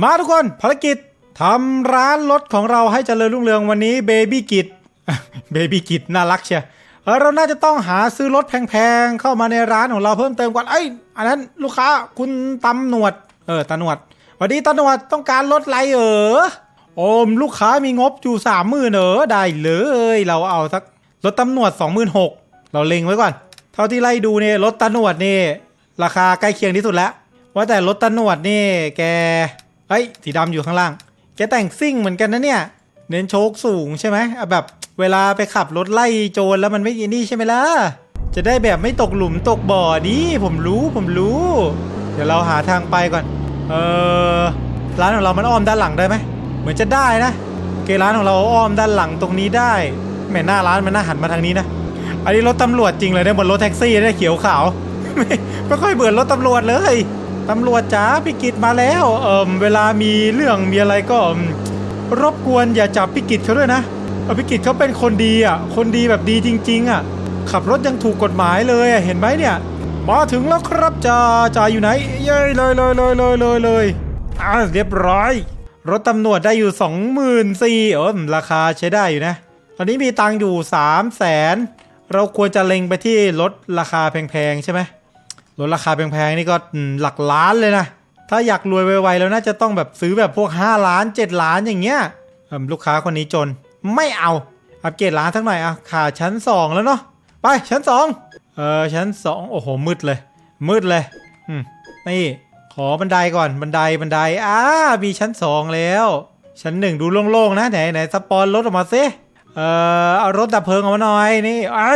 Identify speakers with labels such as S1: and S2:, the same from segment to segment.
S1: มาทุกคนภารกิจทำร้านรถของเราให้เจริญรุ่งเรืองวันนี้เบบี้กิจเบบี้กิจน่ารักเชียเออเราน่าจะต้องหาซื้อรถแพงๆเข้ามาในร้านของเราเพิ่มเติมก่อนเอ้ยอันนั้นลูกค้าคุณตำหนวด เออตาหนวดสวัสดีตาหนวดต้องการรถไรเออโอมลูกค้ามีงบอยู่สามหมื่นเออได้เลย เราเอาสักรถตำหนวดสองหมื่นหกเราเล็งไว้ก่อน เท่าที่ไล่ดูเนี่ยรถตาหนวดนี่ราคาใกล้เคียงที่สุดแล้วว่าแต่รถตาหนวดนี่แก เฮ้ยสีดำอยู่ข้างล่าง แกแต่งซิ่งเหมือนกันนะเนี่ย เน้นโชคสูงใช่ไหมอะแบบเวลาไปขับรถไล่โจรแล้วมันไม่ยีนี่ใช่ไหมล่ะ จะได้แบบไม่ตกหลุมตกบ่อดีผมรู้ผมรู้ เดี๋ยวเราหาทางไปก่อน เออร้านของเรามันอ้อมด้านหลังได้ไหมเหมือนจะได้นะเคร้านของเราอ้อมด้านหลังตรงนี้ได้แม่หน้าร้านมันน่าหันมาทางนี้นะอันนี้รถตำรวจจริงเลยเนี่ยบนรถแท็กซี่เนี่ยเขียวขาวไม่ไม่ค่อยเบื่อรถตำรวจเลย ตำรวจจ๋าพี่กิตมาแล้วเอิมเวลามีเรื่องมีอะไรก็รบกวนอย่าจับพี่กิตเขาด้วยนะเออพี่กิตเขาเป็นคนดีอะคนดีแบบดีจริง ๆ อะ ขับรถยังถูกกฎหมายเลยอะเห็นไหมเนี่ยมาถึงแล้วครับจ่าจ่าอยู่ไหน เย้เลยเลยเลยเลยเลยเลยอ่าเรียบร้อย รถตำรวจได้อยู่สองหมื่นสี่เออราคาใช้ได้อยู่นะ ตอนนี้มีตังค์อยู่สามแสนเราควรจะเล็งไปที่รถราคาแพงๆใช่ไหม รถราคาแพงๆนี่ก็หลักล้านเลยนะ ถ้าอยากรวยไวๆแล้วน่าจะต้องแบบซื้อแบบพวก 5 ล้าน 7 ล้านอย่างเงี้ยลูกค้าคนนี้จนไม่เอาอัปเกรดร้านสักหน่อยอะขาชั้น 2 แล้วเนาะไปชั้น 2 เออชั้น 2 โอ้โหมืดเลย มืดเลยอืมนี่ขอบันไดก่อนบันไดบันไดอ้ามีชั้น 2 แล้ว ชั้นหนึ่งดูโล่งๆนะไหนไหนสปอนรถออกมาซิ เออเอารถดับเพลิงออกมาหน่อยนี่ไอ้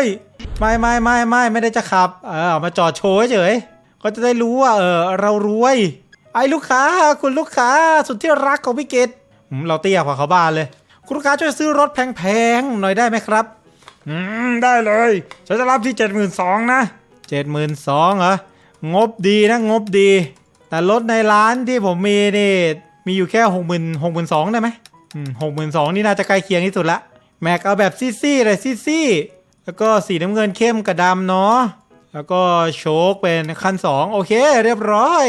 S1: ไม่ไม่ไม่ไม่ไม่ได้จะขับ เออเอามาจอดโชว์เฉยก็จะได้รู้ว่าเออเรารวย ไอ้ลูกค้า คุณลูกค้าสุดที่รักของพี่เกดอืมเราเตี้ยกว่าเขาบ้านเลย คุณลูกค้าช่วยซื้อรถแพงๆหน่อยได้ไหมครับ อืมได้เลยฉันจะรับที่เจ็ดหมื่นสองนะเจ็ดหมื่นสองเหรองบดีนะงบดี แต่รถในร้านที่ผมมีนี่มีอยู่แค่หกหมื่นหกหมื่นสองได้ไหมหกหมื่นสองนี่น่าจะใกล้เคียงที่สุดละ แม็กเอาแบบซี่ๆเลยซี่ๆแล้วก็สีน้ำเงินเข้มกับดำเนาะแล้วก็โชคเป็นคัน2โอเค เรียบร้อย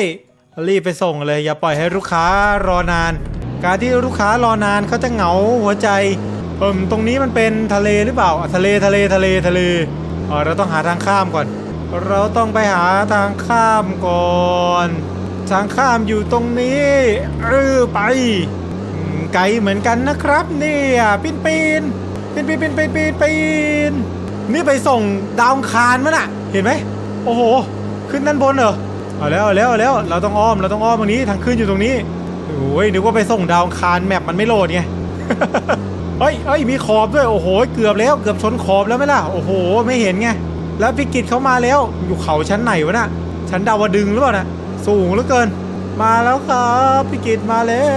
S1: รีบไปส่งเลยอย่าปล่อยให้ลูกค้ารอนาน การที่ลูกค้ารอนานเขาจะเหงาหัวใจเอิมตรงนี้มันเป็นทะเลหรือเปล่า ทะเลทะเลทะเลทะเลเออเราต้องหาทางข้ามก่อน เราต้องไปหาทางข้ามก่อน ทางข้ามอยู่ตรงนี้เออไป ไกลเหมือนกันนะครับ เนี่ยปีนปีนปีนปีนปีนปีนปีนปีนนี่ไปส่งดาวคารมั้ยน่ะ เห็นไหมโอ้โห ขึ้นด้านบนเหรอเอาแล้วเอาแล้วเอาแล้วเราต้องอ้อมเราต้องอ้อมตรงนี้ทางขึ้นอยู่ตรงนี้โอ้ยนึกว่าไปส่งดาวคารแมปมันไม่โหลดไงเฮ้ยเฮ้ยมีขอบด้วยโอ้โหเกือบแล้วเกือบชนขอบแล้วไหมล่ะโอ้โห ไม่เห็นไงแล้วพิกิตเขามาแล้วอยู่เขาชั้นไหนวะน่ะชั้นดาวดึงหรือเปล่านะสูงเหลือเกิน มาแล้วครับพิกิตมาแล้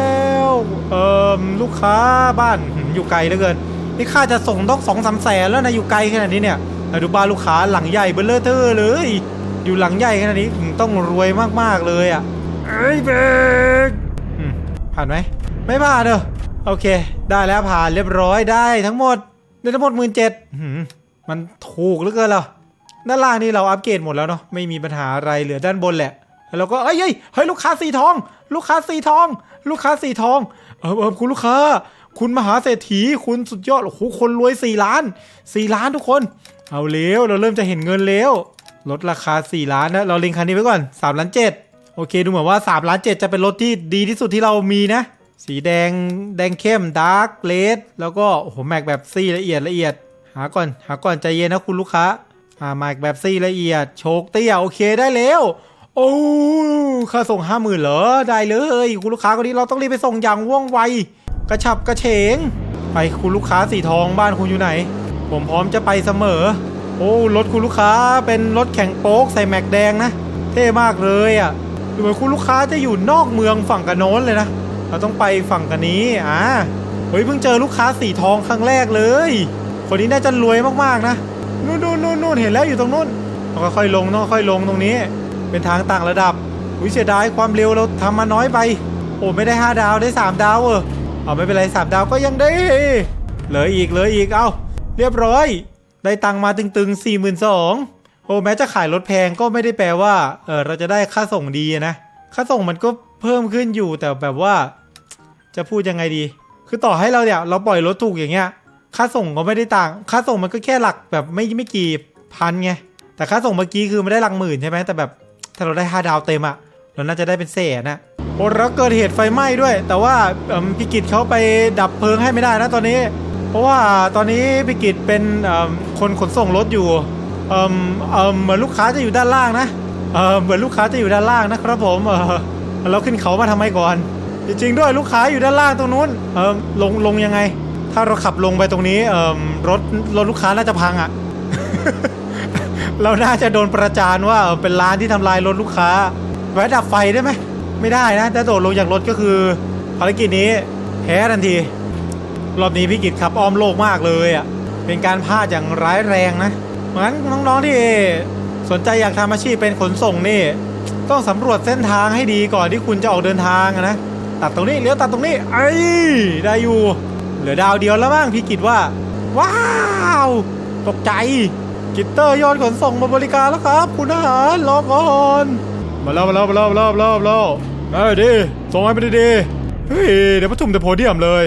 S1: วเอ่อลูกค้าบ้านอยู่ไกลเหลือเกินนี่ค่าจะส่งต้องสองสามแสนแล้วนะอยู่ไกลขนาดนี้เนี่ยดูบ้านลูกค้าหลังใหญ่เบลเลอร์เทอร์เลย อยู่หลังใหญ่ขนาดนี้ต้องรวยมากๆเลยอะเอ้ยเบกผ่านไหมไม่ผ่านเด้อโอเค ได้แล้วผ่านเรียบร้อยได้ทั้งหมดได้ทั้งหมดหมื่นเจ็ดมันถูกเหลือเกินเหรอด้านล่างนี่เราอัปเกรดหมดแล้วเนาะไม่มีปัญหาอะไรเหลือด้านบนแหละ แล้วเราก็เอ้ยเอ้ยเฮ้ยลูกค้าสีทอง ลูกค้าสีทอง ลูกค้าสีทอง เออเออคุณลูกค้า คุณมหาเศรษฐีคุณสุดยอดโอ้โหคนรวยสี่ล้านสี่ล้านทุกคน เอาเร็วเราเริ่มจะเห็นเงินแล้วลดราคาสี่ล้านนะเราเล็งคันนี้ไว้ก่อนสามล้านเจ็ดโอเคดูเหมือนว่าสามล้านเจ็ดจะเป็นรถที่ดีที่สุดที่เรามีนะ สีแดงแดงเข้มดาร์กเลดแล้วก็โอ้โหแม็กแบบซี่ละเอียดละเอียด หาก่อนหาก่อนใจเย็นนะคุณลูกค้าอ่าแม็กแบบซี่ละเอียดโชคเตี้ยโอเคได้แล้ว อ้ค่าส่งห้าหมื่นเหรอ ได้เลย คุณลูกค้าคนนี้เราต้องรีบไปส่งอย่างว่องไว กระฉับกระเฉง ไปคุณลูกค้าสีทองบ้านคุณอยู่ไหน ผมพร้อมจะไปเสมอ โอ้รถคุณลูกค้าเป็นรถแข่งโป๊กใส่แม็กแดงนะ เท่มากเลยอะดูเหมือนคุณลูกค้าจะอยู่นอกเมืองฝั่งกันโน้นเลยนะ เราต้องไปฝั่งกันนี้ อ่า เฮ้ยเพิ่งเจอลูกค้าสีทองครั้งแรกเลย คนนี้น่าจะรวยมากๆนะ นู่นนู่นนู่นนู่นเห็นแล้วอยู่ตรงนู้นต้องค่อยๆลงต้องค่อยๆลงตรงนี้ เป็นทางต่างระดับอุ้ยเสียดายความเร็วเราทำมาน้อยไป โอ้ไม่ได้ 5 ดาวได้ 3 ดาวเออเอาไม่เป็นไร 3 ดาวก็ยังได้ เหลืออีกเหลืออีกเอาเรียบร้อย ได้ตังมาตึงๆ 4 2 0 0 0โอ้แม้จะขายรถแพงก็ไม่ได้แปลว่าเออเราจะได้ค่าส่งดีนะค่าส่งมันก็เพิ่มขึ้นอยู่แต่แบบว่า จะพูดยังไงดี คือต่อให้เราเนี่ยเราปล่อยรถถูกอย่างเงี้ย ค่าส่งก็ไม่ได้ต่าง ค่าส่งมันก็แค่หลักแบบไม่ไม่กี่พันไงแต่ค่าส่งเมื่อกี้คือไม่ได้หลักหมื่นใช่ไหมแต่แบบ ถ้าเราได้ห้าดาวเต็มอะเราน่าจะได้เป็นแสนนะโอ้แล้วเกิดเหตุไฟไหม้ด้วย แต่ว่าเอิ่มพี่กิจเขาไปดับเพลิงให้ไม่ได้นะตอนนี้ เพราะว่าตอนนี้พี่กิจเป็นคนขนส่งรถอยู่เออเหมือนลูกค้าจะอยู่ด้านล่างนะเหมือนลูกค้าจะอยู่ด้านล่างนะครับผมเราขึ้นเขามาทำไมก่อน จริงๆด้วยลูกค้าอยู่ด้านล่างตรงนู้นเออลงลงยังไง ถ้าเราขับลงไปตรงนี้เออรถรถลูกค้าน่าจะพังอะ่ะ เราน่าจะโดนประจานว่าเป็นร้านที่ทำลายรถลูกค้าแวะดับไฟได้ไหม ไม่ได้นะถ้าโดดลงจากรถก็คือภารกิจนี้แพ้ทันที รอบนี้พี่กิจขับอ้อมโลกมากเลยอะเป็นการพลาดอย่างร้ายแรงนะเพราะงั้นน้องๆที่สนใจอยากทำอาชีพเป็นขนส่งนี่ ต้องสำรวจเส้นทางให้ดีก่อนที่คุณจะออกเดินทางนะตัดตรงนี้เลี้ยวตัดตรงนี้ไอ้ได้อยู่ เหลือดาวเดียวแล้วมั้งพี่กิจว่า ว้าว ตกใจ กิตเตอร์ยอดขนส่งมาบริการแล้วครับ คุณทหารรอก่อน มาแล้วมาแล้วมาแล้วมาแล้วมาแล้วมาแล้วเอ้ยดีส่งให้ไปดีๆเฮ้ยเดี๋ยวประชุมแต่โพเดียมเลย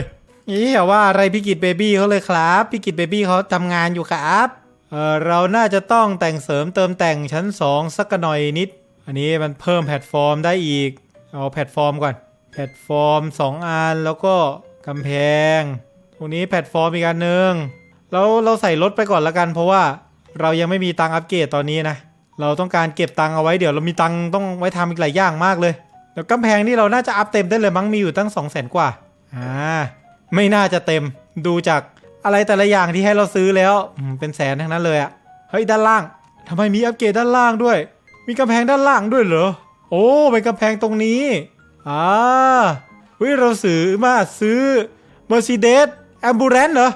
S1: นี่อย่าว่าอะไรพี่กิจเบบี้เขาเลยครับพี่กิจเบบี้เขาทำงานอยู่ครับเออเราน่าจะต้องแต่งเสริมเติมแต่งชั้น2สักหน่อยนิด อันนี้มันเพิ่มแพลตฟอร์มได้อีก เอาแพลตฟอร์มก่อน แพลตฟอร์ม2อันแล้วก็กำแพง ตรงนี้แพลตฟอร์มอีกอันหนึ่งแล้วเราใส่รถไปก่อนละกันเพราะว่า เรายังไม่มีตังอัปเกรดตอนนี้นะ เราต้องการเก็บตังเอาไว้เดี๋ยวเรามีตังต้องไว้ทำอีกหลายอย่างมากเลยเดี๋ยวกำแพงนี่เราน่าจะอัพเต็มได้เลยมั้งมีอยู่ตั้ง2 0 0 0 0 0กว่าอ่าไม่น่าจะเต็มดูจากอะไรแต่ละอย่างที่ให้เราซื้อแล้วเป็นแสนทั้งนั้นเลยอะเฮ้ยด้านล่างทำไมมีอัปเกรดด้านล่างด้วย มีกำแพงด้านล่างด้วยเหรอโอ้เป็นกำแพงตรงนี้อ่าเฮ้ยเราซื้อมาซื้อ Mercedes Ambulance เหรอ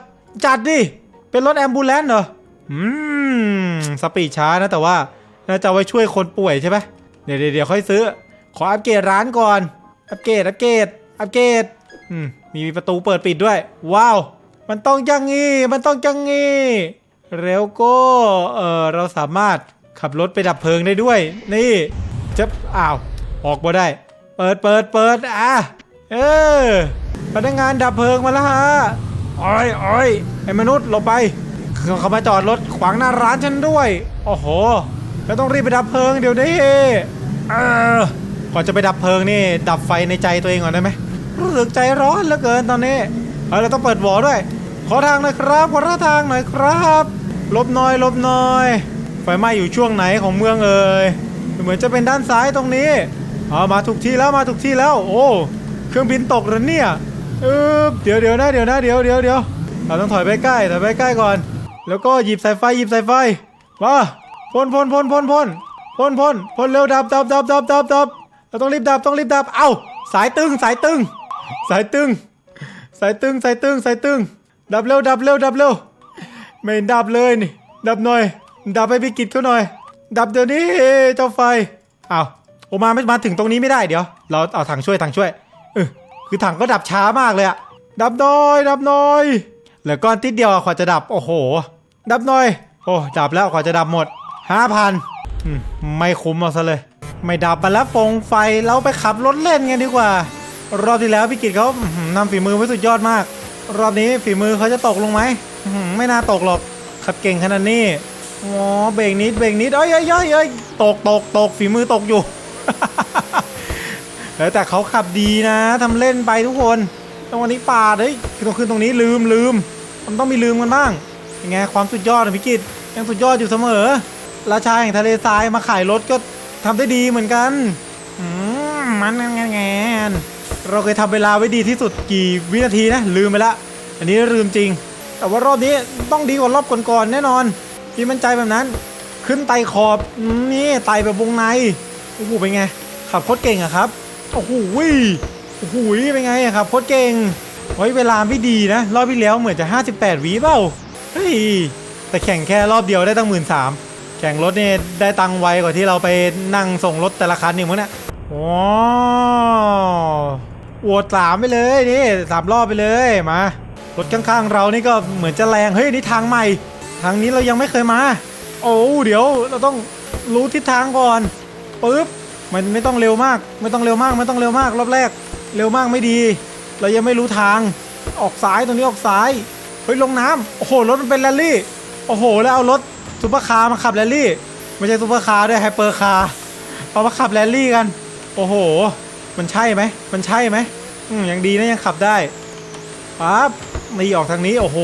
S1: จัดดิเป็นรถ Ambulance เหรอ อืมสปีดช้านะแต่ว่าน่าจะไว้ช่วยคนป่วยใช่ไหมเดี๋ยวเดี๋ยวค่อยซื้อ ขออัปเกรดร้านก่อน อัปเกรดอัปเกรดอัปเกรดอืมมีประตูเปิดปิดด้วย ว้าว มันต้องอยังงี้ มันต้องอยังงี้แล้วก็เออเราสามารถขับรถไปดับเพลิงได้ด้วย นี่จะอ้าว ออกมาได้ เปิดเปิดเปิดอะเออพนักงานดับเพลิงมาแล้วฮะอ้อยอ้อยไอ้มนุษย์หลบไป เขาเขามาจอดรถขวางหน้าร้านฉันด้วย โอ้โห แล้วต้องรีบไปดับเพลิงเดี๋ยวนี้เออก่อนจะไปดับเพลิงนี่ ดับไฟในใจตัวเองก่อนได้ไหมรู้สึกใจร้อนเหลือเกินตอนนี้เออเราต้องเปิดหวอด้วย ขอทางหน่อยครับ ขอทางหน่อยครับลบหน่อยลบหน่อย ไฟไหม้อยู่ช่วงไหนของเมืองเอ่ยเหมือนจะเป็นด้านซ้ายตรงนี้เอามาถูกที่แล้วมาถูกที่แล้ว โอ้เครื่องบินตกแล้วเนี่ยเออเดี๋ยวเดี๋ยวนะเดี๋ยวนะเดี๋ยวเดี๋ยวเดี๋ยวเราต้องถอยไปใกล้ถอยไปใกล้ก่อน แล้วก็หยิบสายไฟหยิบสายไฟมาพ่นพ่นพ่นพ่นพ่นพ่นพ่นพ่นเร็วดับดับดับดับดับดับเราต้องรีบดับต้องรีบดับเอ้าสายตึงสายตึง สายตึง สายตึงสายตึงสายตึง ดับเร็วดับเร็วดับเร็วไม่ดับเลยนี่ดับหน่อย ดับไปพิกิจเขาหน่อย ดับเดี๋ยวนี้เจ้าไฟอ้าวโอมาไม่มาถึงตรงนี้ไม่ได้เดี๋ยว เราเอาถังช่วยถังช่วยเออคือถังก็ดับช้ามากเลยอะดับหน่อย ดับหน่อยเหลือก้อนติดเดียวอะกว่าจะดับโอ้โห ดับหน่อย โอ้ ดับแล้วกว่าจะดับหมดห้าพันไม่คุ้มเอาซะเลย ไม่ดับมาแล้วฟงไฟเราไปขับรถเล่นกันดีกว่า รอบที่แล้วพี่กิตเขานำฝีมือไว้สุดยอดมาก รอบนี้ฝีมือเขาจะตกลงไหมไม่น่าตกหรอกขับเก่งขนาดนี้อ๋อเบรกนิดเบรกนิดเอ้ยเอ้ยเอ้ยเอ้ยตกตกตกฝีมือตกอยู่แต่เขาขับดีนะทำเล่นไปทุกคนตรงวันนี้ปาดเฮ้ยคือตรงขึ้นตรงนี้ลืมลืม มันต้องมีลืมกันบ้าง ยังไงความสุดยอดนะพี่กิตยังสุดยอดอยู่เสมอ ราชาแห่งทะเลทรายมาขายรถก็ทำได้ดีเหมือนกันอืมมันงานงานงเราเคยทำเวลาไว้ดีที่สุดกี่วินาทีนะลืมไปละ อันนี้ลืมจริง แต่ว่ารอบนี้ต้องดีกว่ารอบก่อนๆแน่นอนพี่มั่นใจแบบนั้น ขึ้นไต่ขอบนี่ไต่แบบวงในโอ้โหเป็นไงขับโคตรเก่งอะครับโอ้โหวิโอ้โหเป็นไงอะครับโคตรเก่งไว้เวลาไม่ดีนะ รอบที่แล้วเหมือนจะ 58วิเปล่า เฮ้ยแต่แข่งแค่รอบเดียวได้ตั้งหมื่นสามแข่งรถเนี่ยได้ตังไวกว่าที่เราไปนั่งส่งรถแต่ละคันนี่มั้งเนี่ยว้าวอวดสามไปเลยนี่สามรอบไปเลยมารถข้างๆเรานี่ก็เหมือนจะแรงเฮ้ยนี่ทางใหม่ ทางนี้เรายังไม่เคยมา โอ้เดี๋ยวเราต้องรู้ทิศทางก่อนปึ๊บมันไม่ต้องเร็วมาก ไม่ต้องเร็วมากไม่ต้องเร็วมากรอบแรก เร็วมากไม่ดี เรายังไม่รู้ทางออกซ้ายตรงนี้ออกซ้าย เฮ้ยลงน้ำโอ้โหรถมันเป็นแรลลี่ โอ้โหแล้วเอารถซูเปอร์คาร์มาขับแรลลี่ ไม่ใช่ซูเปอร์คาร์ด้วยไฮเปอร์คาร์เอามาขับแรลลี่กัน โอ้โห มันใช่ไหมมันใช่ไหมอืมยังดีนะยังขับได้ปั๊บนี่ออกทางนี้โอ้โห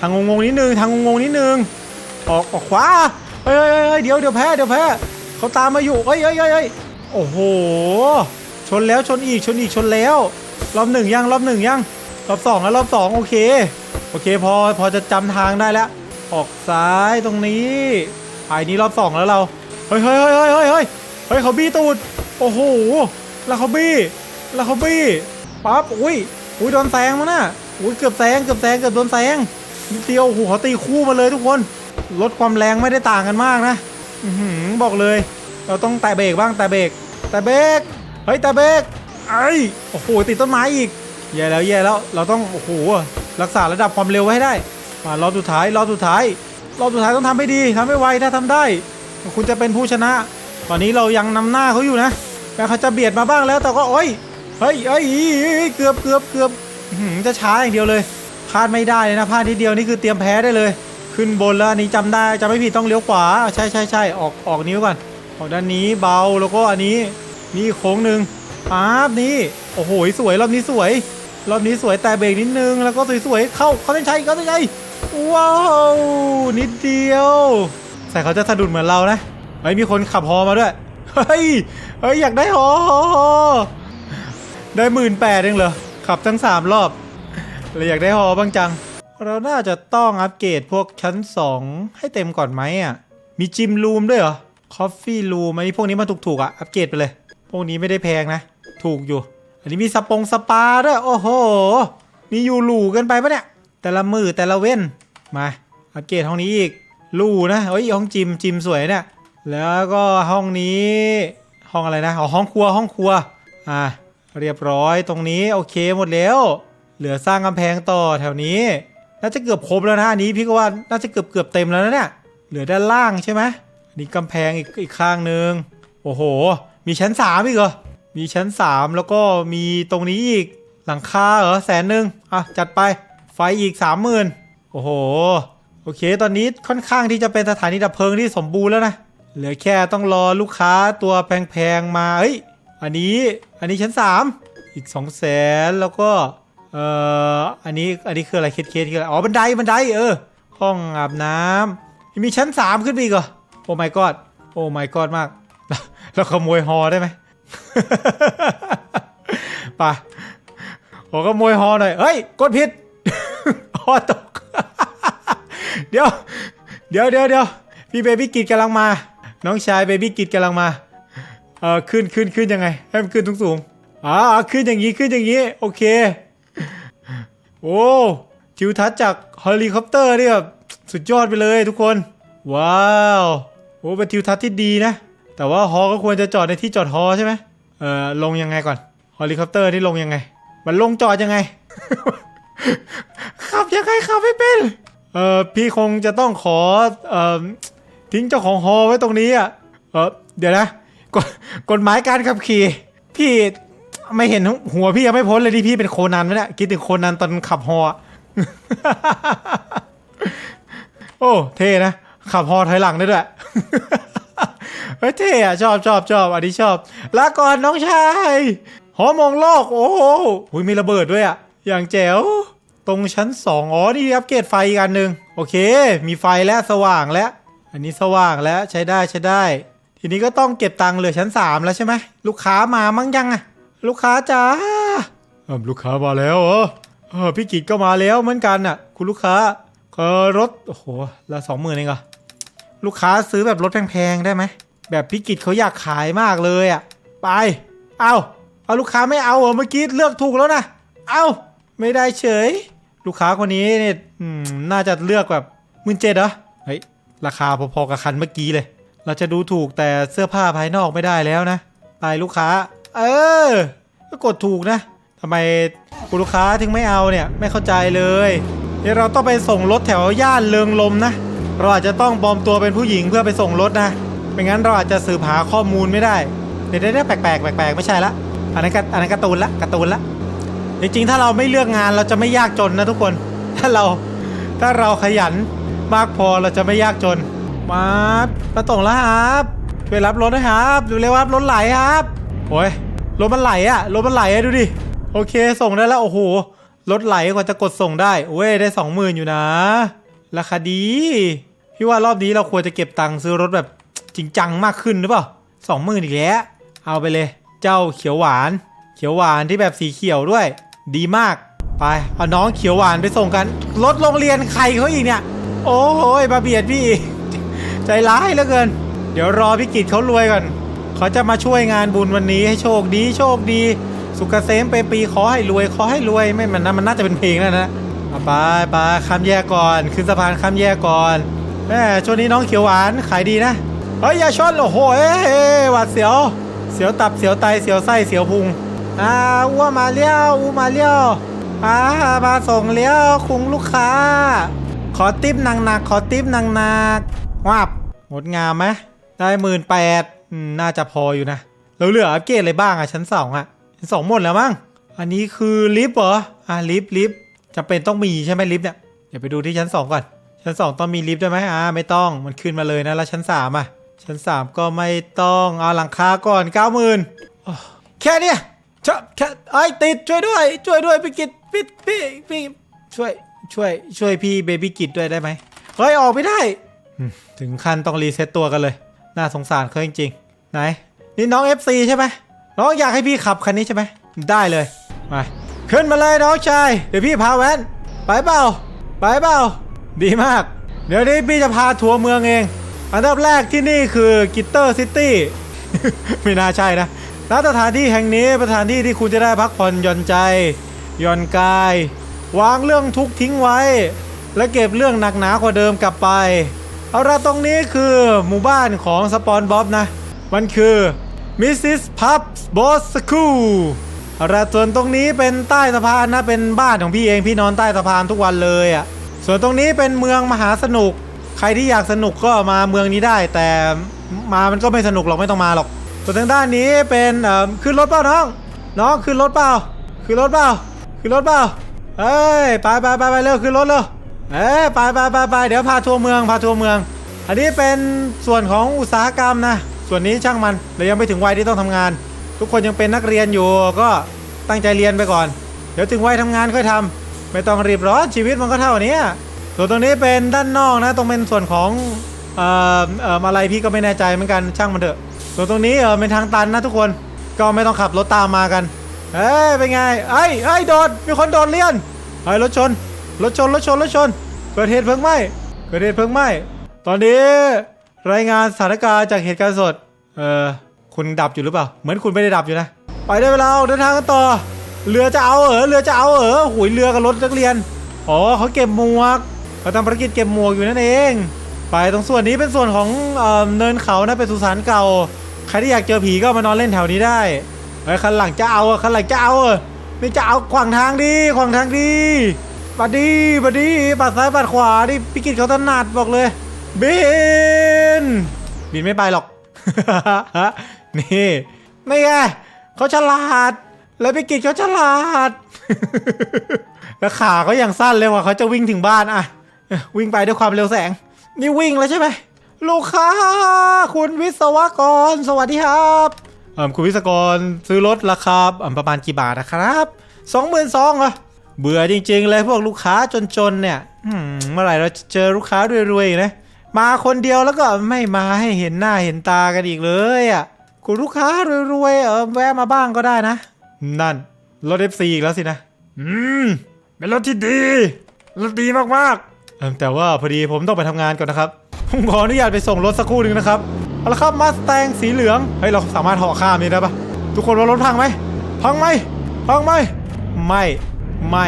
S1: ทางงงๆนิดนึงทางงงๆนิดนึงออกออกขวาเฮ้ยเฮ้ยเฮ้ยเดี๋ยวเดี๋ยวแพ้เดี๋ยวแพ้เขาตามมาอยู่เฮ้ยเฮ้ยเฮ้ยเฮ้ยโอ้โห ชนแล้วชนอีกชนอีกชนแล้ว รอบหนึ่งยังรอบหนึ่งยังรอบสองแล้วรอบสองโอเค โอเคพอพอจะจำทางได้แล้ว ออกซ้ายตรงนี้ไปนี้รอบสองแล้วเรา เฮ้ยเฮ้ยเฮ้ยเฮ้ยเฮ้ยเฮ้ยเฮ้ยเขาบี้ตูด โอ้โหแล้วเขาบี้แล้วเขาบี้ปั๊บอุ้ยอุ้ยโดนแซงมั้งน่ะอุ้ยเกือบแซงเกือบแซงเกือบโดนแซงนิดเดียวโอ้โหเขาตีคู่มาเลยทุกคน ลดความแรงไม่ได้ต่างกันมากนะอือบอกเลย เราต้องแตะเบรกบ้างแตะเบรกแตะเบรกเฮ้ยแตะเบรกไอ้โอ้โหติดต้นไม้อีกแย่แล้วแย่แล้วเราต้องโอ้โห รักษาระดับความเร็วไว้ให้ได้ มารอบสุดท้ายรอบสุดท้ายรอบสุดท้ายต้องทำให้ดีทำให้ไวถ้าทำได้ คุณจะเป็นผู้ชนะ ตอนนี้เรายังนำหน้าเขาอยู่นะแม้เขาจะเบียดมาบ้างแล้วแต่ก็โอ้ยเฮ้ยเฮ้ยเฮ้ยเกือบเกือบเกือบจะช้าอย่างเดียวเลยพลาดไม่ได้เลยนะพลาดทีเดียวนี่คือเตรียมแพ้ได้เลย ขึ้นบนแล้วอันนี้จำได้จำไม่ผิดต้องเลี้ยวขวาใช่ใช่ใช่ออกออกนิ้วก่อนออกด้านนี้เบาแล้วก็อันนี้นี่โค้งหนึ่งปั๊บนี่โอ้โหสวยรอบนี้สวย รอบนี้สวยแต่เบรกนิดนึง แล้วก็สวยๆเข้าเขาเส้นชัยเขาเส้นชัยว้าวนิดเดียวใส่เขาจะสะดุดเหมือนเรานะเฮ้ยมีคนขับฮอมาด้วยเฮ้ยเฮ้ยอยากได้ฮอฮอฮอได้หมื่นแปดเองเหรอขับทั้งสามรอบเลยอยากได้ฮอบ้างจัง เราน่าจะต้องอัปเกรดพวกชั้น2ให้เต็มก่อนไหมอะมีจิมรูมด้วยเหรอคอฟฟี่รูมอันนี้พวกนี้มันถูกๆอะอัปเกรดไปเลย พวกนี้ไม่ได้แพงนะ ถูกอยู่ อันนี้มีสปงสปาด้วยโอ้โหนี่อยู่หรูเกันไปปะเนี่ย แต่ละมือแต่ละเว้น มาอัปเกรดห้องนี้อีกหรูนะเฮ้ยห้องจิมจิมสวยเนี่ย แล้วก็ห้องนี้ ห้องอะไรนะอ๋อห้องครัวห้องครัว อะเรียบร้อยตรงนี้โอเคหมดแล้ว เหลือสร้างกำแพงต่อแถวนี้ น่าจะเกือบครบแล้วนะอันนี้พี่ก็ว่าน่าจะเกือบเกือบเต็มแล้วนะเนี่ย เหลือด้านล่างใช่ไหมนนี่กำแพงอีกอีกข้างหนึ่งโอ้โห มีชั้นสามอีกเหรอ มีชั้นสามแล้วก็มีตรงนี้อีกหลังคาเหรอแสนหนึ่งอะจัดไปไฟอีกสามหมื่นโอ้โห โอเค ตอนนี้ค่อนข้างที่จะเป็นสถานีดับเพลิงที่สมบูรณ์แล้วนะเหลือแค่ต้องรอลูกค้าตัวแพงๆมาเอ้ยอันนี้อันนี้ชั้นสามอีกสองแสนแล้วก็เอ่ออันนี้อันนี้คืออะไรเคสเคสคืออะไรอ๋อบันไดบันไดเออห้องอาบน้ำมีชั้นสามขึ้นไปอีกเหรอโอ้ my god โอ้ my god มากเราขโมยฮอได้ไหม ปะขอขโมยฮอหน่อย เฮ้ย กดผิดฮอตก เดี๋ยว เดี๋ยวเดี๋ยวเดี๋ยวพี่เบบี้กิดกำลังมา น้องชายเบบี้กิดกำลังมา เออขึ้นขึ้นขึ้นยังไง ให้มันขึ้นสูงสูงๆอ่าขึ้นอย่างนี้ขึ้นอย่างนี้ โอเค โอ้ทิวทัศน์จากเฮลิคอปเตอร์เนี่ยแบบสุดยอดไปเลยทุกคน ว้าว โอ้เป็นทิวทัศน์ที่ดีนะ แต่ว่าฮอก็ควรจะจอดในที่จอดฮอใช่ไหมเออลงยังไงก่อนเฮลิคอปเตอร์นี่ลงยังไง มันลงจอดยังไง ขับยังไงขับไม่เป็น เออพี่คงจะต้องขอเออทิ้งเจ้าของฮอไว้ตรงนี้อะ เออเดี๋ยวนะกฎกฎหมายการขับขี่พี่ไม่เห็นหัวพี่ยังไม่พ้นเลยที่พี่เป็นโคนันไหมเนี่ยคิดถึงโคนันตอนขับฮออะโอ้เท่นะ ขับฮอถอยหลังได้ด้วย เฮ้ยเท่อะชอบชอบชอบอันนี้ชอบลาก่อนน้องชายหอมองโลก โอ้โหหุยมีระเบิดด้วยอะอย่างแจ๋วตรงชั้นสองอ๋อนี่อัปเกรดไฟอีกอันหนึ่งโอเค มีไฟแล้วสว่างแล้ว อันนี้สว่างแล้วใช้ได้ใช้ได้ ทีนี้ก็ต้องเก็บตังค์เหลือชั้นสามแล้วใช่ไหมลูกค้ามามั้งยังอะลูกค้าจ้าลูกค้ามาแล้วเหรอเอพี่กิจก็มาแล้วเหมือนกันน่ะ คุณลูกค้าเออรถโอ้โหละสองหมื่นเองเหรอ ลูกค้าซื้อแบบรถแพงๆได้ไหม แบบพิกิจเขาอยากขายมากเลยอะ ไป เอาเอาลูกค้าไม่เอาเหรอเมื่อกี้เลือกถูกแล้วนะ เอาไม่ได้เฉย ลูกค้าคนนี้เนี่ยน่าจะเลือกแบบมื่นเจ็ดเหรอ เฮ้ย ราคาพอๆกับคันเมื่อกี้เลย เราจะดูถูกแต่เสื้อผ้าภายนอกไม่ได้แล้วนะ ไปลูกค้า เออ ก็กดถูกนะทำไมคุณลูกค้าถึงไม่เอาเนี่ย ไม่เข้าใจเลย เดี๋ยวเราต้องไปส่งรถแถวย่านเลิงลมนะ เราอาจจะต้องปลอมตัวเป็นผู้หญิงเพื่อไปส่งรถนะไม่งั้นเราอาจจะสืบหาข้อมูลไม่ได้ในดี๋ยวเดี๋ยวแปลกแปลกแปลกแปลกไม่ใช่ละอันนั้นก็อันนั้นการ์ตูนละการ์ตูนละจริงๆ ถ้าเราไม่เลือกงานเราจะไม่ยากจนนะทุกคน ถ้าเราถ้าเราขยันมากพอเราจะไม่ยากจน มาประตงแล้วครับช่วยรับรถด้วยครับดูเร็วครับรถไหลครับโอ้ยรถมันไหลอะรถมันไหลอะดูดิโอเคส่งได้แล้วโอ้โหรถไหลกว่าจะกดส่งได้โอ้ยได้สองหมื่นอยู่นะ ราคาดี พี่ว่ารอบนี้เราควรจะเก็บตังค์ซื้อรถแบบจริงจังมากขึ้นหรือเปล่าสองหมื่นอีกแล้วเอาไปเลย เจ้าเขียวหวาน เขียวหวานที่แบบสีเขียวด้วย ดีมากไปเอาน้องเขียวหวานไปส่งกัน รถโรงเรียนใครเขาอีกเนี่ย โอ้โหมาเบียดพี่อีกใจร้ายเหลือเกิน เดี๋ยวรอพี่กิจเขารวยก่อนเขาจะมาช่วยงานบุญวันนี้ให้โชคดีโชคดี สุขเกษมไปปีขอให้รวยขอให้รวยไม่มันนะมันน่าจะเป็นเพลงแล้วนะ เอาไปไปคำแยกก่อน ขึ้นสะพานคำแยกก่อนแม่ช่วงนี้น้องเขียวหวานขายดีนะเฮ้ยอย่าชนโอ้โหเอ้ยหวาดเสียว เสียวตับเสียวไตเสียวไส้เสียวพุงอ่าอ้วมาเลี้ยวอ้วมาเลี้ยวอ่ามาส่งเลี้ยวคุงลูกค้า ขอติปหนักหนักๆขอติปหนักหนักๆวับงดงามไหมได้หมื่นแปดน่าจะพออยู่นะแล้วเหลืออัปเกรดอะไรบ้างอะชั้นสองอะชั้นสองหมดแล้วมั้งอันนี้คือลิฟต์เหรออ่าลิฟต์ลิฟต์ จำเป็นต้องมีใช่ไหมลิฟต์เนี่ย เดี๋ยวไปดูที่ชั้นสองก่อน ชั้นสองต้องมีลิฟต์ด้วยไหมอ่าไม่ต้อง มันขึ้นมาเลยนะ แล้วชั้นสามอะ ชั้นสามก็ไม่ต้องเอาหลังคาก่อนเก้าหมื่นแค่เนี้ยชะแค่ไอ้ติดช่วยด้วย ช่วยด้วยพี่กิตพี่พี่พี่ช่วยช่วยช่วยพี่เบบี้กิตด้วยได้ไหมเฮ้ยออกไม่ได้ ถึงขั้นต้องรีเซ็ตตัวกันเลย น่าสงสารเขาจริงๆ ไหน นี่น้อง FC ใช่ไหมน้องอยากให้พี่ขับคันนี้ใช่ไหมได้เลย มา ขึ้นมาเลยน้องชาย เดี๋ยวพี่พาแว้นไปเปล่า ไปเปล่า ดีมาก เดี๋ยวนี้พี่จะพาทัวร์เมืองเอง อันดับแรกที่นี่คือกิตเตอร์ซิตี้ ไม่น่าใช่นะณสถานที่แห่งนี้สถานที่ที่คุณจะได้พักผ่อนหย่อนใจหย่อนกาย วางเรื่องทุกทิ้งไว้ และเก็บเรื่องหนักหนากว่าเดิมกลับไป เอาละตรงนี้คือหมู่บ้านของสปอนบ๊อบนะ มันคือมิสซิสพับบอสคู เอาละส่วนตรงนี้เป็นใต้สะพานนะเป็นบ้านของพี่เองพี่นอนใต้สะพานทุกวันเลยอะ่ะส่วนตรงนี้เป็นเมืองมหาสนุก ใครที่อยากสนุกก็มาเมืองนี้ได้ แต่มามันก็ไม่สนุกหรอกไม่ต้องมาหรอก ส่วนทางด้านนี้เป็นเอ่อขึ้นรถเปล่าน้องน้องขึ้นรถเปล่าขึ้นรถเปล่าขึ้นรถเปล่าเอ้ยไปไปไปไปเร็วขึ้นรถเร็วเอ้ยไปไปไปไปเดี๋ยวพาทัวร์เมืองพาทัวร์เมือง อันนี้เป็นส่วนของอุตสาหกรรมนะส่วนนี้ช่างมันเรายังไม่ถึงวัยที่ต้องทำงาน ทุกคนยังเป็นนักเรียนอยู่ก็ตั้งใจเรียนไปก่อน เดี๋ยวถึงวัยทำงานค่อยทำไม่ต้องรีบร้อนชีวิตมันก็เท่านี้ส่วนตรงนี้เป็นด้านนอกนะตรงเป็นส่วนของเอ่อเอ่ออะไรพี่ก็ไม่แน่ใจเหมือนกันช่างมันเถอะ ส่วนตรงนี้เออเป็นทางตันนะทุกคนก็ไม่ต้องขับรถตามมากันเอ้ยเป็นไงเอ้ยเอ้โดดมีคนโดดเลี่ยนเฮ้ยรถชนรถชนรถชนรถชนเกิดเหตุเพลิงไหม้เกิดเหตุเพลิงไหม้ตอนนี้รายงานสถานการณ์จากเหตุการณ์สดเออ คุณดับอยู่หรือเปล่า เหมือนคุณไม่ได้ดับอยู่นะ ไปได้เวลาเดินทางกันต่อ เรือจะเอาเหรอเรือจะเอาเหรอหุยเรือกับรถนักเรียน อ๋อเขาเก็บหมวกเขาทำภารกิจเก็บหมวกอยู่นั่นเอง ไปตรงส่วนนี้เป็นส่วนของเอเนินเขานะเป็นสุสานเก่า ใครที่อยากเจอผีก็มานอนเล่นแถวนี้ได้เฮ้ยคันหลังจะเอาอะคันหลังจะเอาอะไม่จะเอาขวางทางดีขวางทางดีปัดดีปัดดีปัดซ้ายปัดขวาดิพิกิตเขาถนัดบอกเลยบินบินไม่ไปหรอก นี่ไม่ไงเขาฉลาด แล้วพิกิตเขาฉลาด แล้วขาเขาอย่างสั้นเลยว่าเขาจะวิ่งถึงบ้านอะวิ่งไปด้วยความเร็วแสง นี่วิ่งแล้วใช่ไหมลูกค้า คุณวิศวกร สวัสดีครับคุณวิศวกรซื้อรถราคาประมาณกี่บาทนะครับสองหมื่นสองเหรอเบื่อจริง ๆ เลยพวกลูกค้าจนๆเนี่ยเมื่อไหร่เราจะเจอลูกค้ารวยๆนะมาคนเดียวแล้วก็ไม่มาให้เห็นหน้าเห็นตากันอีกเลยอะ คุณลูกค้ารวยๆเออแวะมาบ้างก็ได้นะ นั่น รถ FC อีกแล้วสินะ อืม เป็นรถที่ดี รถดีมากๆเอิ่มแต่ว่าพอดีผมต้องไปทำงานก่อนนะครับ ผมขออนุญาตไปส่งรถสักครู่หนึ่งนะครับ เอาละครับมาสแตงสีเหลือง เฮ้ย เราสามารถห่อข้ามนี้ได้ปะทุกคนว่ารถพังไหม พังไหม พังไหม ไม่ ไม่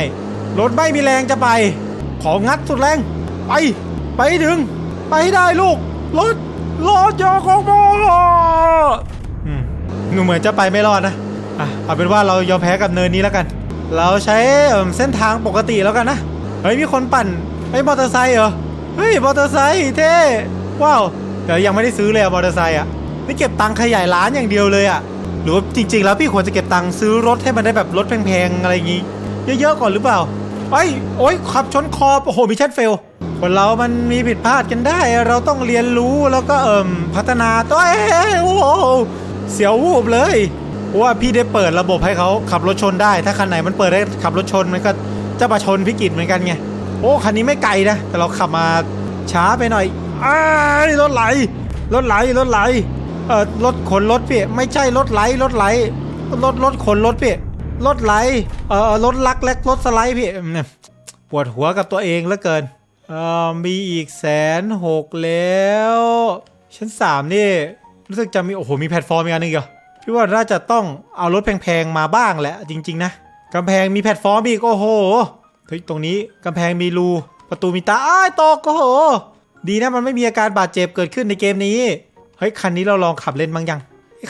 S1: รถไม่มีแรงจะไป ของงัดสุดแรง ไป ไปให้ถึง ไปให้ได้ลูก รถ รถยาของโม หนูเหมือนจะไปไม่รอดนะอะเอาเป็นว่าเรายอมแพ้กับเนินนี้แล้วกัน เราใช้เส้นทางปกติแล้วกันนะเฮ้ยมีคนปั่นเฮ้ยมอเตอร์ไซค์เหรอเฮ้ยมอเตอร์ไซค์เท่ว้าวเดี๋ยวยังไม่ได้ซื้อเลยอะมอเตอร์ไซค์อะนี่เก็บตังค์ขยายร้านอย่างเดียวเลยอะหรือว่าจริง ๆ แล้วพี่ควรจะเก็บตังค์ซื้อรถให้มันได้แบบรถแพงๆอะไรอย่างงี้ เยอะๆก่อนหรือเปล่าไอ้ยโอ้ยขับชนคอโอ้โหมิชชั่นเฟลคนเรามันมีผิดพลาดกันได้ เราต้องเรียนรู้แล้วก็เอิ่มพัฒนาตัวเองโอ้โห เสียววูบเลยว่าพี่ได้เปิดระบบให้เขาขับรถชนได้ ถ้าคันไหนมันเปิดให้ขับรถชนมันก็จะมาชนพิกิจเหมือนกันไงโอ้คันนี้ไม่ไกลนะแต่เราขับมาช้าไปหน่อยอ้ารถไหลรถไหลรถไหลเออรถขนรถพี่ไม่ใช่รถไหลรถไหลรถรถขนรถพี่รถไหลเออรถลักเล็กรถสไลด์พี่เนี่ยปวดหัวกับตัวเองเหลือเกินเออมีอีกแสนหกแล้ว ชั้นสามนี่ รู้สึกจะมีโอ้โหมีแพลตฟอร์มอีกอันหนึงเหรอพี่ว่าน่าจะต้องเอารถแพงๆมาบ้างแหละจริง ๆ นะกำแพงมีแพลตฟอร์มอีกโอ้โหเฮ้ยตรงนี้กำแพงมีรูประตูมีตาอ้ายตกโอ้โห ดีนะมันไม่มีอาการบาดเจ็บเกิดขึ้นในเกมนี้เฮ้ยคันนี้เราลองขับเล่นบ้างยัง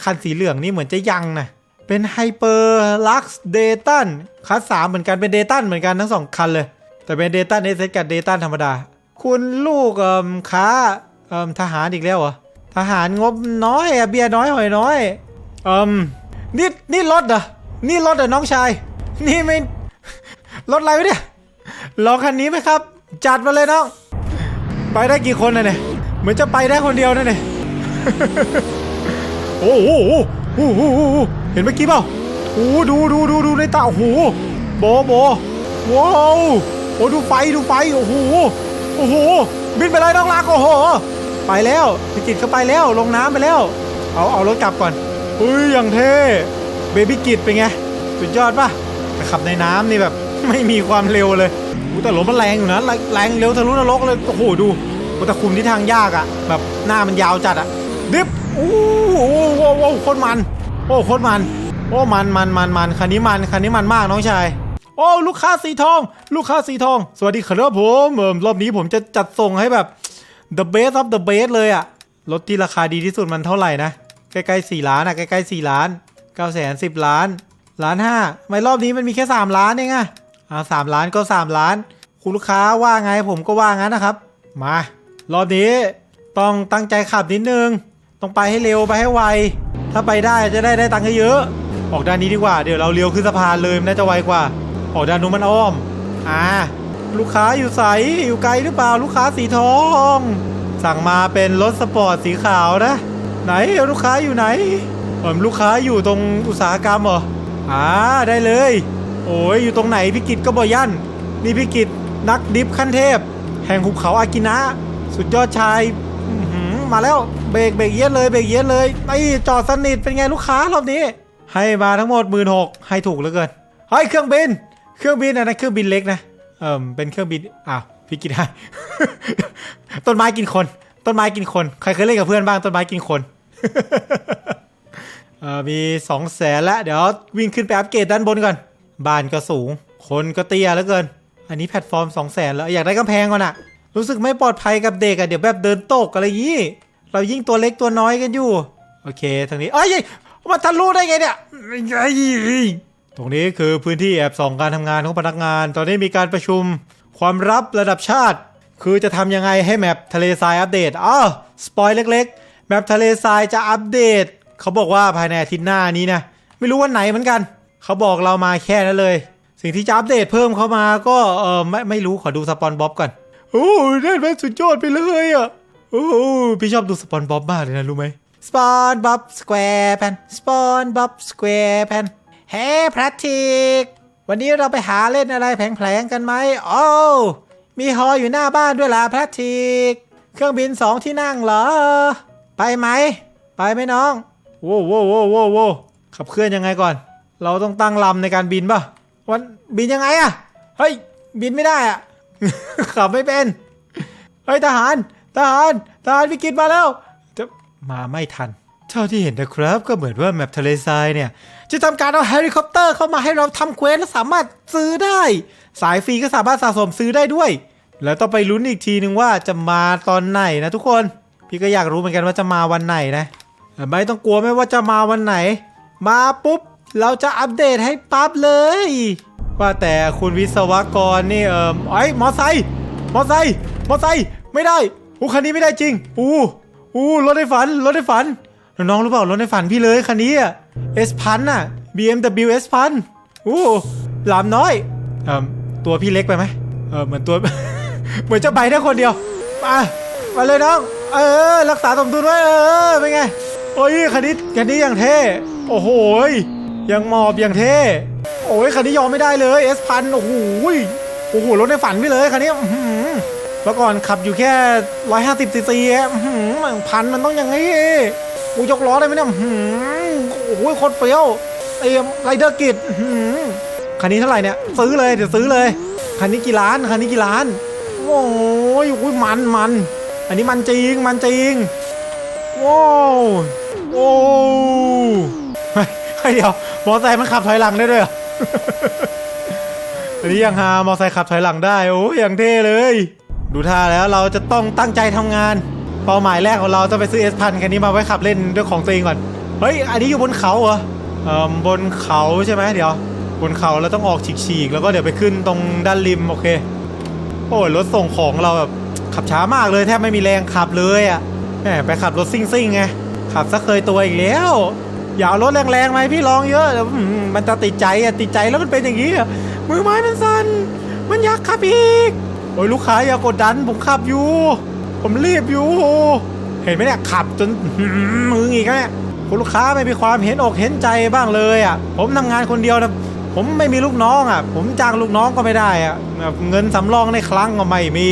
S1: คันสีเหลืองนี่เหมือนจะยังนะเป็นไฮเปอร์ลักซ์เดตันคัสสามเหมือนกันเป็นเดตันเหมือนกันทั้งสองคันเลย แต่เป็นเดตันเอสกับเดตันธรรมดา คุณลูกเอ่มค้าเอ่มทหารอีกแล้วเหรอ ทหารงบน้อยอะเบียร์น้อยหอยน้อยเอ่มนี่นี่รถเหรอนี่รถเหรอน้องชาย นี่ไม่รถอะไรวะเนี่ยลองคันนี้ไหมครับ จัดมาเลยน้อง ไปได้กี่คนนะเนี่ยเหมือนจะไปได้คนเดียวนะเนี่ยโอ้โหโอ้โหโอ้โหโอ้โหเห็นเมื่อกี้เปล่าโอ้โหดูดูดูดูในตาโอ้โหโบโบว้าวโอ้ดูไฟดูไฟโอ้โหโอ้โหบินไปเลยน้องรักโอ้โห ไปแล้วพิกิตก็ไปแล้วลงน้ำไปแล้ว เอาเอารถกลับก่อนเฮ้ยอย่างเท่เบบี้กิตเป็นไงสุดยอดปะแต่ขับในน้ำนี่แบบไม่มีความเร็วเลยแต่รถมันแรงอยู่นะแรงเร็วทะลุนรกเลยโอ้โหดูแต่คุมที่ทางยากอะแบบหน้ามันยาวจัดอะดิฟโอ้โหโอ้โหโคตรมัน โอ้โคตรมันโอ้มันมันมันมันคันนี้มันคันนี้มันมากน้องชายโอ้ลูกค้าสีทอง ลูกค้าสีทอง สวัสดีครับผมเอิ่มรอบนี้ผมจะจัดส่งให้แบบ the best of the best เลยอะรถที่ราคาดีที่สุดมันเท่าไหร่นะ ใกล้ๆ4ล้านอะใกล้ๆ4ล้าน9แสน10 ล้านล้านห้าไม่รอบนี้มันมีแค่ 3 ล้านเองอะอ่าสามล้านก็ 3 ล้าน คุณลูกค้าว่าไงผมก็ว่างั้นนะครับ มา รอบนี้ต้องตั้งใจขับนิดนึง ต้องไปให้เร็วไปให้ไว ถ้าไปได้จะได้ได้ตังค์เยอะ ออกด้านนี้ดีกว่า เดี๋ยวเราเลี้ยวขึ้นสะพานเลยมันน่าจะไวกว่า ออกด้านนู้นมันอ้อม อ่า ลูกค้าอยู่ใสอยู่ไกลหรือเปล่าลูกค้าสีทอง สั่งมาเป็นรถสปอร์ตสีขาวนะ ไหนลูกค้าอยู่ไหนเออลูกค้าอยู่ตรงอุตสาหกรรมเหรออ่าได้เลย โอ้ยอยู่ตรงไหนพิกิตก็บอยันนี่พิกิตนักดิฟขั้นเทพ แห่งหุบเขาอากินะ สุดยอดชายมาแล้วเบรกเบรกเยียดเลยเบรกเยียดเลยไอ้จอดสนิทเป็นไงลูกค้ารอบนี้ ให้มาทั้งหมดหมื่นหกให้ถูกเหลือเกินเฮ้ยเครื่องบิน เครื่องบินอันนั้นเครื่องบินเล็กนะ เอ่มเป็นเครื่องบินอ้าวพี่กินให้ต้นไม้กินคน ต้นไม้กินคน ใครเคยเล่นกับเพื่อนบ้างต้นไม้กินคนเอ่อมีสองแสนแล้วเดี๋ยววิ่งขึ้นไปอัปเกรดด้านบนก่อนบ้านก็สูง คนก็เตี้ยเหลือเกิน อันนี้แพลตฟอร์ม2 0 0แสนแล้วอยากได้กำแพงก่อนอะรู้สึกไม่ปลอดภัยกับเด็กอะเดี๋ยวแบบเดินตกอะไรอย่างงี้เรายิ่งตัวเล็กตัวน้อยกันอยู่ โอเคทางนี้เอ้ยมาทะลุได้ไงเนี่ยเอ้ย ตรงนี้คือพื้นที่แอบส่องการทำงานของพนักงาน ตอนนี้มีการประชุมความลับระดับชาติ คือจะทำยังไงให้แมปทะเลทรายอัปเดตอ้าสปอยเล็กๆ แมปทะเลทรายจะอัปเดต เขาบอกว่าภายในอาทิตย์หน้านี้นะไม่รู้วันไหนเหมือนกัน เขาบอกเรามาแค่นั้นเลย สิ่งที่จะอัปเดตเพิ่มเข้ามาก็เออไม่ไม่รู้ขอดูสปอนบ๊อบก่อนโอ้ได้ไหมสุดยอดไปเลยอะโอ้พี่ชอบดูสปอนบ๊อบมากเลยนะรู้ไหมสปอนบ๊อบสแควร์แพนสปอนบ๊อบสแควร์แพน เฮ้พรัติก วันนี้เราไปหาเล่นอะไรแผลงๆกันไหมโอ้มีฮออยู่หน้าบ้านด้วยล่ะพรัติก เครื่องบินสองที่นั่งเหรอ ไปไหม ไปไหมน้องโว้วโว้วโว้วโว้วโว้วขับเคลื่อนยังไงก่อน เราต้องตั้งลำในการบินป่ะ วันบินยังไงอะเฮ้ย บินไม่ได้อะขับไม่เป็น เฮ้ยทหาร ทหาร ทหารวิกฤตมาแล้วจะมาไม่ทัน เท่าที่เห็นนะครับก็เหมือนว่าแมปทะเลทรายเนี่ย จะทำการเอาเฮลิคอปเตอร์เข้ามาให้เราทำเควสและสามารถซื้อได้ สายฟรีก็สามารถสะสมซื้อได้ด้วย แล้วต้องไปลุ้นอีกทีนึงว่าจะมาตอนไหนนะทุกคน พี่ก็อยากรู้เหมือนกันว่าจะมาวันไหนนะไม่ต้องกลัวไม่ว่าจะมาวันไหน มาปุ๊บ เราจะอัปเดตให้ปั๊บเลย ว่าแต่คุณวิศวกรนี่เออไอ้มอไซค์มอไซค์มอไซค์ไม่ได้อู้คันนี้ไม่ได้จริงอู้อู้รถในฝันรถในฝัน น้องๆรู้เปล่ารถในฝันพี่เลยคันนี้อะ S พันอะ BMW S พันโอ้หลามน้อยเอ่อตัวพี่เล็กไปไหมเออเหมือนตัว เหมือนจะไปได้คนเดียวมามาเลยน้อง เออ รักษาสมดุลไว้เออเป็นไง โอ้ยคันนี้คันนี้อย่างเท่โอ้โหยยังหมอบอย่างเท่โอ้ยคันนี้ยอมไม่ได้เลย S พันโอ้โหยโอ้โหรถในฝันพี่เลยคันนี้เมื่อก่อนขับอยู่แค่150ซีซีอะอื้อหือพันมันต้องอย่างนี้ กูยกล้อได้ไหมเนี่ยหือโอ้โหโคตรเฟี้ยวไอ้ไรเดอร์กิจคันนี้เท่าไหร่เนี่ยซื้อเลยเดี๋ยวซื้อเลยคันนี้กี่ล้านคันนี้กี่ล้าน โอ้ยอุ้ยมันมันอันนี้มันจริงมันจริงว้าวโอ้เฮ้ยเฮ้ยเดี๋ยวมอไซค์มันขับถอยหลังได้ด้วยเหรออันนี้ยังหามอไซค์ขับถอยหลังได้โอ้ยอย่างเท่เลย ดูท่าแล้วเราจะต้องตั้งใจทำงาน เป้าหมายแรกของเราจะไปซื้อเอสพันคันนี้มาไว้ขับเล่นด้วยของตัวเองก่อน เฮ้ย อันนี้อยู่บนเขาเหรอเอ่อบนเขาใช่ไหมเดี๋ยว บนเขาเราต้องออกฉีกๆ แล้วก็เดี๋ยวไปขึ้นตรงด้านริม โอเค โอ้ยรถส่งของเราแบบขับช้ามากเลยแทบไม่มีแรงขับเลยอะแหมไปขับรถซิ่งๆไง ขับซะเคยตัวอีกแล้ว อย่าเอารถแรงๆไหมพี่ลองเยอะเดี๋ยวอืมมันจะติดใจอะติดใจแล้วมันเป็นอย่างนี้อะมือไม้มันสั่นมันอยากขับอีก โอ้ยลูกค้าอย่ากดดันผมขับอยู่ ผมรีบอยู่ เห็นไหมเนี่ยขับจนมืออีกแล้วเนี่ยคุณลูกค้าไม่มีความเห็นอกเห็นใจบ้างเลยอะ ผมทำงานคนเดียวนะผมไม่มีลูกน้องอะ ผมจ้างลูกน้องก็ไม่ได้อะเงินสำรองในคลังก็ไม่มี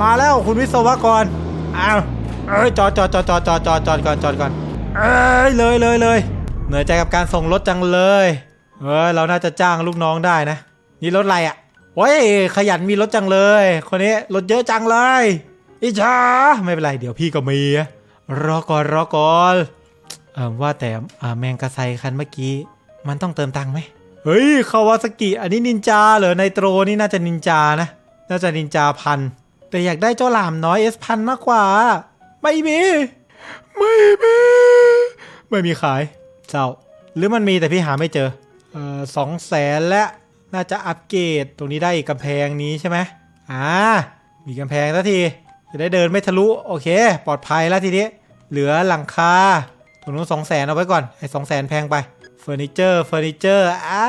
S1: มาแล้วคุณวิศวกรอ้าวเอ้ยจอดจอดจอดจอดจอดจอดจอดก่อนจอดก่อนเอ้ยเลยเลยเลยเหนื่อยใจกับการส่งรถจังเลยเออเราน่าจะจ้างลูกน้องได้นะ นี่รถอะไรอะโอ้ยขยันมีรถจังเลย คนนี้รถเยอะจังเลย อิจฉาไม่เป็นไร เดี๋ยวพี่ก็มีรอก่อนรอก่อนเออว่าแต่แมงกะไซคันเมื่อกี้ มันต้องเติมตังค์ไหมเฮ้ยคาวาซากิ อันนี้นินจาเหรอไนโตรนี่น่าจะนินจานะ น่าจะนินจาพัน แต่อยากได้เจ้าหลามน้อยเอสพันมากกว่า ไม่มี ไม่มี ไม่มีขายเจ้า หรือมันมีแต่พี่หาไม่เจอเออสองแสนและน่าจะอัปเกรดตรงนี้ได้อีกกำแพงนี้ใช่ไหมอ่ามีกำแพงสักที จะได้เดินไม่ทะลุโอเค ปลอดภัยแล้วทีนี้ เหลือหลังคาตรงนู้นสองแสนเอาไว้ก่อนไอ้สองแสนแพงไปเฟอร์นิเจอร์เฟอร์นิเจอร์อ่า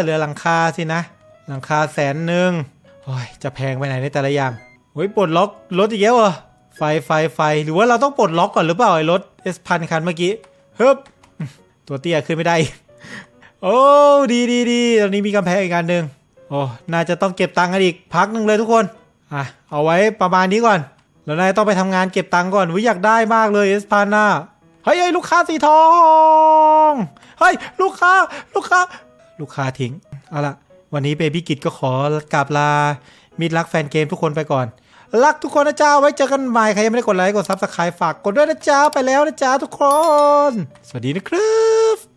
S1: เหลือหลังคาสินะ หลังคาแสนหนึ่งโอ้ยจะแพงไปไหนในแต่ละอย่างเฮ้ยปลดล็อกรถอีกแล้วเหรอไฟไฟไฟหรือว่าเราต้องปลดล็อกก่อนหรือเปล่าไอ้รถ S พันคันเมื่อกี้ฮึบตัวเตี้ยขึ้นไม่ได้ โอ้ดีดีดีตอนนี้มีกำแพงอีกอันหนึ่งโอ้น่าจะต้องเก็บตังค์กันอีกพักหนึ่งเลยทุกคนอะเอาไว้ประมาณนี้ก่อน แล้วนายต้องไปทำงานเก็บตังค์ก่อนวิอยากได้มากเลยเอสพาน่าเฮ้ยเฮ้ลูกค้าสีทองเฮ้ยลูกค้าลูกค้า ลูกค้าทิ้งเอาละวันนี้เบบี้กิจก็ขอกราบลามิดรักแฟนเกมทุกคนไปก่อน รักทุกคนนะจ๊ะไว้เจอกันใหม่ใครยังไม่ได้กดไลค์กดซับสไครต์ฝากกดด้วยนะจ๊ะไปแล้วนะจ๊ะทุกคน สวัสดีนะครับ